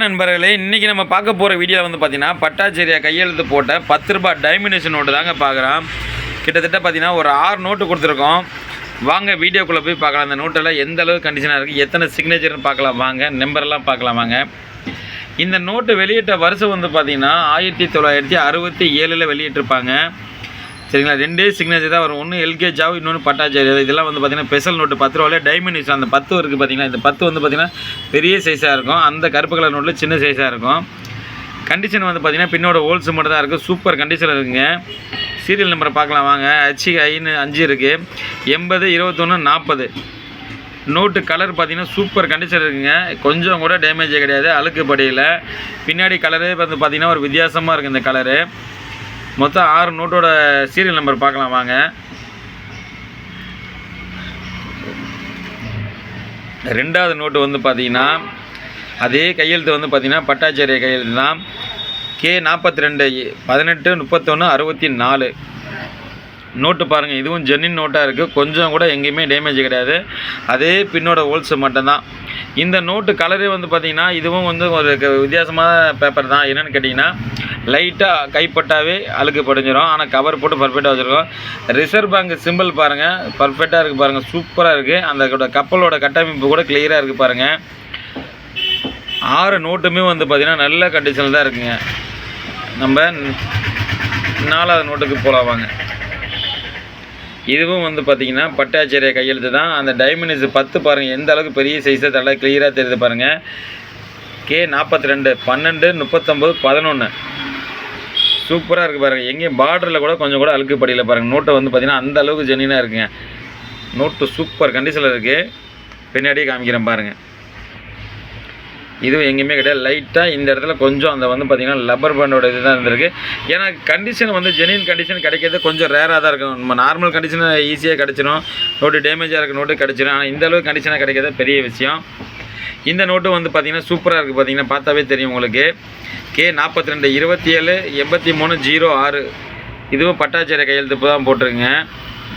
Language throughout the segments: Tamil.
நண்பர்களே இன்றைக்கி நம்ம பார்க்க போகிற வீடியோவில் வந்து பார்த்தீங்கன்னா பட்டாச்சேரியா கையெழுத்து போட்ட பத்து ரூபாய் டைமினேஷன் நோட்டு தாங்க பார்க்குறோம். கிட்டத்தட்ட பார்த்தீங்கன்னா ஒரு ஆறு நோட்டு கொடுத்துருக்கோம். வாங்க வீடியோக்குள்ளே போய் பார்க்கலாம். அந்த நோட்டெல்லாம் எந்த அளவு கண்டிஷனாக இருக்குது எத்தனை சிக்னேச்சர்னு பார்க்கலாம் வாங்க நம்பரெல்லாம் பார்க்கலாம் வாங்க. இந்த நோட்டு வெளியிட்ட வருஷம் வந்து பார்த்தீங்கன்னா ஆயிரத்தி தொள்ளாயிரத்தி அறுபத்தி ஏழில் வெளியிட்டிருப்பாங்க. சரிங்களா? ரெண்டே சிக்னேச்சர் தான் வரும். ஒன்று எல்கேஜாவும் இன்னொன்று பட்டாச்சாரி இதெல்லாம் வந்து பார்த்தீங்கன்னா ஸ்பெஷல் நோட்டு பத்து ரூபாயில் டைமண்ட் அந்த பத்து இருக்குது பார்த்தீங்கன்னா இந்த பத்து வந்து பார்த்தீங்கன்னா பெரிய சைஸாக இருக்கும். அந்த கருப்பு கலர் நோட்டில் சின்ன சைஸாக இருக்கும். கண்டிஷன் வந்து பார்த்திங்கன்னா பின்னோட ஹோல்ஸ் மட்டும் தான் இருக்குது சூப்பர் கண்டிஷன் இருக்குங்க. சீரியல் நம்பரை பார்க்கலாம் வாங்க. ஹச்சி ஐன்னு அஞ்சு இருக்குது எண்பது இருபத்தொன்று நாற்பது நோட்டு கலர் பார்த்திங்கன்னா சூப்பர் கண்டிஷன் இருக்குங்க. கொஞ்சம் கூட டேமேஜே கிடையாது. அழுக்கு படியில். பின்னாடி கலரே வந்து பார்த்தீங்கன்னா ஒரு வித்தியாசமாக இருக்குது இந்த கலரு மொத்தம் ஆறு நோட்டோட சீரியல் நம்பர் பார்க்கலாம் வாங்க. ரெண்டாவது நோட்டு வந்து பார்த்தீங்கன்னா அதே கையெழுத்து வந்து பார்த்தீங்கன்னா பட்டாச்சாரிய கையெழுத்து தான். கே நாற்பத்தி ரெண்டு பதினெட்டு முப்பத்தொன்று அறுபத்தி நாலு நோட்டு பாருங்கள் இதுவும் ஜென்னின் நோட்டாக இருக்குது கொஞ்சம் கூட எங்கேயுமே டேமேஜ் கிடையாது. அதே பின்னோட ஹோல்ஸ் மட்டும்தான். இந்த நோட்டு கலரே வந்து பார்த்திங்கன்னா இதுவும் வந்து ஒரு க- வித்தியாசமான பேப்பர் தான். என்னென்னு கேட்டிங்கன்னா லைட்டாக கைப்பட்டாவே அழுக்கு படிஞ்சிடும் ஆனால் கவர் போட்டு பர்ஃபெக்டாக வச்சுருக்கோம். ரிசர்வ் பேங்க் சிம்பிள் பாருங்கள் பர்ஃபெக்டாக இருக்குது பாருங்கள் சூப்பராக இருக்குது அந்த கப்பலோட கட்டமைப்பு கூட கிளியராக இருக்குது பாருங்கள் ஆறு நோட்டுமே வந்து பார்த்திங்கன்னா நல்ல கண்டிஷனில் தான் இருக்குங்க. நம்ம நாலாவது நோட்டுக்கு போகலாம் வாங்க. இதுவும் வந்து பார்த்திங்கன்னா பட்டாச்சேரிய கையெழுத்து தான். அந்த டைமண்ட்ஸ் பத்து பாருங்கள் எந்த அளவுக்கு பெரிய சைஸை தலை கிளியராக தெரியுது பாருங்கள் கே நாற்பத்தி ரெண்டு பன்னெண்டு முப்பத்தொம்பது பதினொன்று சூப்பராக இருக்குது பாருங்கள் எங்கேயும் பார்டரில் கூட கொஞ்சம் கூட அழுக்கு படியில் பாருங்கள் நோட்டை வந்து பார்த்தீங்கன்னா அந்த அளவுக்கு ஜென்னினாக இருக்குங்க. நோட்டு சூப்பர் கண்டிஷனில் இருக்குது பின்னாடியே காமிக்கிறேன் பாருங்கள் இதுவும் எங்கேயுமே கிடையாது. லைட்டாக இந்த இடத்துல கொஞ்சம் அந்த வந்து பார்த்திங்கன்னா லப்பர் பேண்டோட இது தான் இருந்திருக்கு. ஏன்னா கண்டிஷன் வந்து ஜெனின் கண்டிஷன் கிடைக்கிறது கொஞ்சம் ரேராக தான் இருக்கும். நம்ம நார்மல் கண்டிஷன் ஈஸியாக கிடச்சிடும் நோட்டு டேமேஜாக இருக்க நோட்டு கிடச்சிடும் ஆனால் இந்த அளவுக்கு கண்டிஷனாக கிடைக்கிறது பெரிய விஷயம். இந்த நோட்டு வந்து பார்த்திங்கன்னா சூப்பராக இருக்குது பார்த்தீங்கன்னா பார்த்தாவே தெரியும் உங்களுக்கு. கே நாற்பத்தி ரெண்டு இருபத்தி ஏழு எண்பத்தி மூணு ஜீரோ ஆறு. இதுவும் பட்டாச்சாரிய கையெழுத்து தான் போட்டிருங்க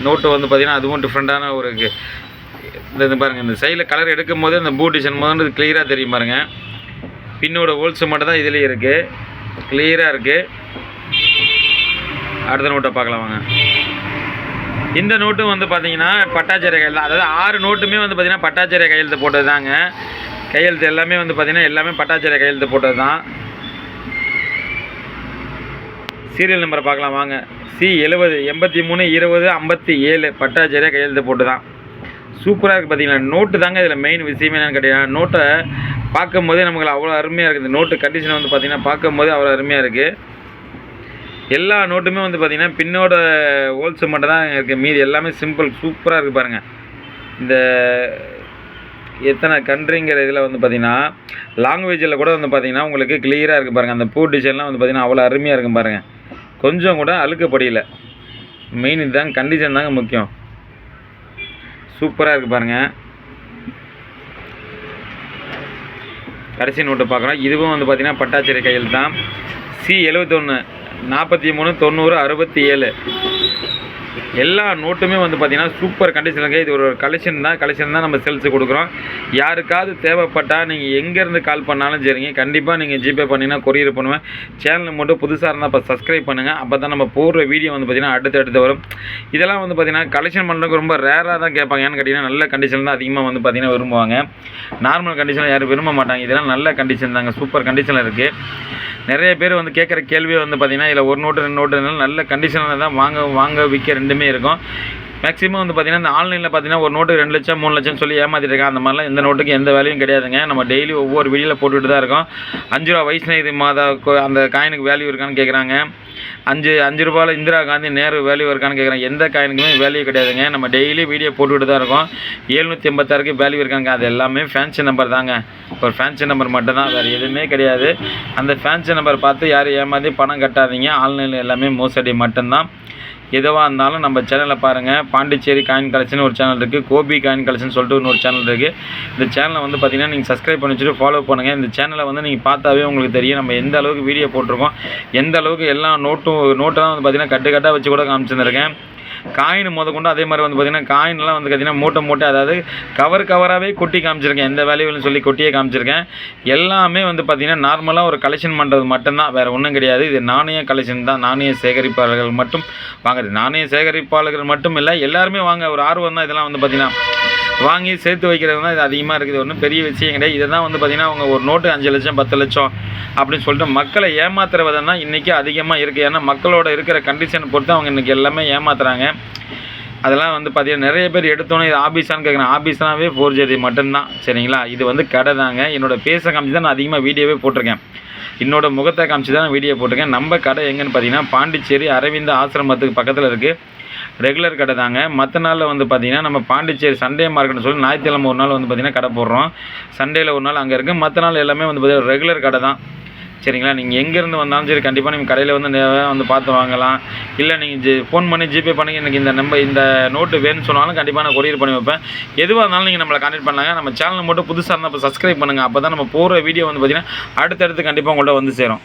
நோட்டு வந்து பார்த்திங்கன்னா அதுவும் டிஃப்ரெண்ட்டான ஒரு இது. இந்த இது பாருங்கள் இந்த சைடில் கலர் எடுக்கும் போது அந்த பூ டிசைன் முதல்ல கிளியராக தெரியும் பாருங்கள் பின்னோட ஹோல்ஸ் மட்டும் தான் இதுலேயே இருக்குது கிளியராக இருக்குது அடுத்த நோட்டை பார்க்கலாம் வாங்க. இந்த நோட்டும் வந்து பார்த்தீங்கன்னா பட்டாச்சாரிய கையெழுத்து அதாவது ஆறு நோட்டுமே வந்து பார்த்திங்கன்னா பட்டாச்சாரிய கையெழுத்து போட்டது தாங்க கையெழுத்து எல்லாமே வந்து பார்த்திங்கன்னா எல்லாமே பட்டாச்சாரிய கையெழுத்து போட்டது தான் சீரியல் நம்பரை பார்க்கலாம் வாங்க. சி எழுபது எண்பத்தி மூணு இருபது ஐம்பத்தி ஏழு. பட்டாச்சேரியாக கையெழுத்து போட்டு தான் சூப்பராக இருக்குது பார்த்தீங்களா நோட்டு தாங்க இதில் மெயின் விஷயமே என்னென்னு கேட்டீங்கன்னா நோட்டை பார்க்கும்போதே நமக்கு அவ்வளோ அருமையாக இருக்குது. இந்த நோட்டு கண்டிஷன் வந்து பார்த்தீங்கன்னா பார்க்கும்போது அவ்வளோ அருமையாக இருக்குது எல்லா நோட்டுமே வந்து பார்த்திங்கன்னா பின்னோட ஹோல்ஸ் மட்டும் தான் இருக்குது மீதி எல்லாமே சிம்பிள் சூப்பராக இருக்குது பாருங்கள் இந்த எத்தனை கண்ட்ரிங்கிற இதில் வந்து பார்த்தீங்கன்னா லாங்குவேஜில் கூட வந்து பார்த்தீங்கன்னா உங்களுக்கு கிளியராக இருக்குது பாருங்கள் அந்த பூ டிசைன்லாம் வந்து பார்த்தீங்கன்னா அவ்வளோ அருமையாக இருக்கும் பாருங்கள் கொஞ்சம் கூட அழுக்கப்படியில். மெயின் இதுதாங்க கண்டிஷன் தாங்க முக்கியம். சூப்பராக இருக்குது பாருங்கள் கடைசி நோட்டை பார்க்குறோம். இதுவும் வந்து பார்த்திங்கன்னா பட்டாச்சேரி கையில் தான். சி எழுபத்தொன்று நாற்பத்தி மூணு தொண்ணூறு அறுபத்தி ஏழு. எல்லா நோட்டுமே வந்து பார்த்தீங்கன்னா சூப்பர் கண்டிஷனுங்க இது ஒரு கலெக்ஷன் தான். கலெக்ஷன் தான் நம்ம சேல்ஸு கொடுக்குறோம். யாருக்காவது தேவைப்பட்டால் நீங்கள் எங்கேருந்து கால் பண்ணாலும் சரிங்க. கண்டிப்பாக நீங்கள் ஜிபே பண்ணிங்கன்னா கொரியர் பண்ணுவேன். சேனல் மட்டும் புதுசாக இருந்தால் இப்போ சப்ஸ்கிரைப் பண்ணுங்கள் அப்போ தான் நம்ம போடுற வீடியோ வந்து பார்த்திங்கன்னா அடுத்து அடுத்து வரும். இதெல்லாம் வந்து பார்த்தீங்கன்னா கலெக்ஷன் பண்ணுறதுக்கு ரொம்ப ரேராக தான் கேட்பாங்க. ஏன்னு கேட்டிங்கன்னா நல்ல கண்டிஷன் தான் அதிகமாக வந்து பார்த்திங்கன்னா விரும்புவாங்க. நார்மல் கண்டிஷனில் யாரும் விரும்ப மாட்டாங்க. இதெல்லாம் நல்ல கண்டிஷன் தாங்க. சூப்பர் கண்டிஷனில் இருக்குது நிறைய பேர் வந்து கேட்குற கேள்வியை வந்து பார்த்தீங்கன்னா இதில் ஒரு நோட்டு ரெண்டு நோட்டு நல்ல கண்டிஷனில் தான் வாங்க வாங்க விற்க ரெண்டுமே இருக்கும். மேக்ஸிமம் வந்து பார்த்தீங்கன்னா இந்த ஆன்லைனில் பார்த்தீங்கன்னா ஒரு நோட்டு ரெண்டு லட்சம் மூணு லட்சம் சொல்லி ஏமாத்திட்டு அந்த மாதிரிலாம் எந்த நோட்டுக்கு எந்த வேலையும் கிடையாதுங்க. நம்ம டெய்லி ஒவ்வொரு வீடியோவில் போட்டுகிட்டு தான் இருக்கோம். அஞ்சு ரூபா வைஷ்ணவி மாதா அந்த காயினுக்கு வேல்யூ இருக்கான்னு கேட்குறாங்க அஞ்சு அஞ்சு ரூபாயில் இந்திரா காந்தி நேரு வேல்யூ இருக்கான்னு கேட்குறாங்க எந்த காயினுக்குமே வேல்யூ கிடையாதுங்க. நம்ம டெய்லி வீடியோ போட்டுக்கிட்டு தான் இருக்கோம். ஏழ்நூற்றி எண்பத்தாறுக்கு வேல்யூ இருக்காங்க. அது எல்லாமே ஃபேன்சி நம்பர் தாங்க. ஒரு ஃபேன்சி நம்பர் மட்டும்தான் வேறு எதுவுமே கிடையாது. அந்த ஃபேன்சி நம்பர் பார்த்து யாரும் ஏமாற்றி பணம் கட்டாதீங்க. ஆன்லைனில் எல்லாமே மோசடி மட்டும்தான். எதுவாக இருந்தாலும் நம்ம சேனலை பாருங்கள் பாண்டிச்சேரி காயின் கலெக்ஷன் ஒரு சேனல் இருக்குது கோபி காயின் கலெக்ஷன் சொல்லிட்டு இன்னொரு சேனல் இருக்குது இந்த சேனலை வந்து பார்த்தீங்கன்னா நீங்கள் சப்ஸ்கிரைப் பண்ணி வச்சுட்டு ஃபாலோ பண்ணுங்கள் இந்த சேனலை வந்து நீங்கள் பார்த்தாவே உங்களுக்கு தெரியும். நம்ம எந்த அளவுக்கு வீடியோ போட்டிருக்கோம். எந்த அளவுக்கு எல்லா நோட்டும் நோட்டெல்லாம் வந்து பார்த்தீங்கன்னா கட்டு கட்டாக வச்சு கூட காமிச்சிருந்துருக்கேன். காயின் முத கொண்டு அதே மாதிரி வந்து பார்த்திங்கன்னா காயின்லாம் வந்து பார்த்திங்கன்னா மூட்டை மூட்டை அதாவது கவர் கவராகவே கொட்டி காமிச்சிருக்கேன். எந்த வேல்யூன்னு சொல்லி கொட்டியே காமிச்சிருக்கேன். எல்லாமே வந்து பார்த்திங்கன்னா நார்மலாக ஒரு கலெக்ஷன் பண்ணுறது மட்டும்தான். வேறு ஒன்றும் கிடையாது. இது நாணய கலெக்ஷன் தான். நாணய சேகரிப்பாளர்கள் மட்டும் வாங்குறது. நாணய சேகரிப்பாளர்கள் மட்டும் இல்லை எல்லாருமே வாங்க. ஒரு ஆர்வம் தான் இதெல்லாம் வந்து பார்த்திங்கன்னா. வாங்கி சேர்த்து வைக்கிறது தான் இது அதிகமாக இருக்குது. ஒன்றும் பெரிய விஷயம் கிடையாது. இதை தான் வந்து பார்த்திங்கன்னா அவங்க ஒரு நோட்டு அஞ்சு லட்சம் பத்து லட்சம் அப்படின்னு சொல்லிட்டு மக்களை ஏமாத்துற இன்றைக்கி அதிகமாக இருக்குது ஏன்னா மக்களோட இருக்கிற கண்டிஷனை பொறுத்து அவங்க இன்றைக்கி எல்லாமே ஏமாத்துறாங்க. அதெல்லாம் வந்து பார்த்தீங்கன்னா நிறைய பேர் எடுத்தோன்னே இது ஆபீஸான்னு கேட்குறேன் ஆபீஸ்னாவே ஃபோர் ஜெரி மட்டும்தான். சரிங்களா? இது வந்து கடை தாங்க. என்னோடய பேச காமிச்சு தான் நான் அதிகமாக வீடியோவே போட்டிருக்கேன். என்னோட முகத்தை காமிச்சு தான் வீடியோ போட்டிருக்கேன். நம்ம கடை எங்கேன்னு பார்த்தீங்கன்னா பாண்டிச்சேரி அரவிந்த ஆசிரமத்துக்கு பக்கத்தில் இருக்குது ரெகுலர் கடை தாங்க. மற்ற நாளில் வந்து பார்த்தீங்கன்னா நம்ம பாண்டிச்சேரி சண்டே மார்க்கெட்னு சொல்லி ஞாயிற்றுக்கிழமை ஒரு நாள் வந்து பார்த்தீங்கன்னா கடை போடுறோம். சண்டேயில் ஒரு நாள் அங்கே இருக்குது மற்ற நாள் எல்லாமே வந்து பார்த்தீங்கன்னா ரெகுலர் கடை தான். சரிங்களா? நீங்கள் எங்கேருந்து வந்தாலும் சரி கண்டிப்பாக நீங்கள் கடையில் வந்து வந்து பார்த்து வாங்கலாம். இல்லை நீங்கள் ஜி ஃபோன் பண்ணி ஜிபே பண்ணி எனக்கு இந்த நம்பர் இந்த நோட்டு வேணும்னு சொன்னாலும் கண்டிப்பாக நான் கொரியர் பண்ணி வைப்பேன். எதுவாக இருந்தாலும் நீங்கள் நம்மளை கான்டெக்ட் பண்ணலாங்க. நம்ம சேனல் மட்டும் புதுசாக இருந்தால் இப்போ சப்ஸ்கிரைப் பண்ணுங்கள் அப்போ தான் நம்ம போகிற வீடியோ வந்து பார்த்தீங்கன்னா அடுத்தடுத்து கண்டிப்பாக உங்கள்கிட்ட வந்து சேரும்.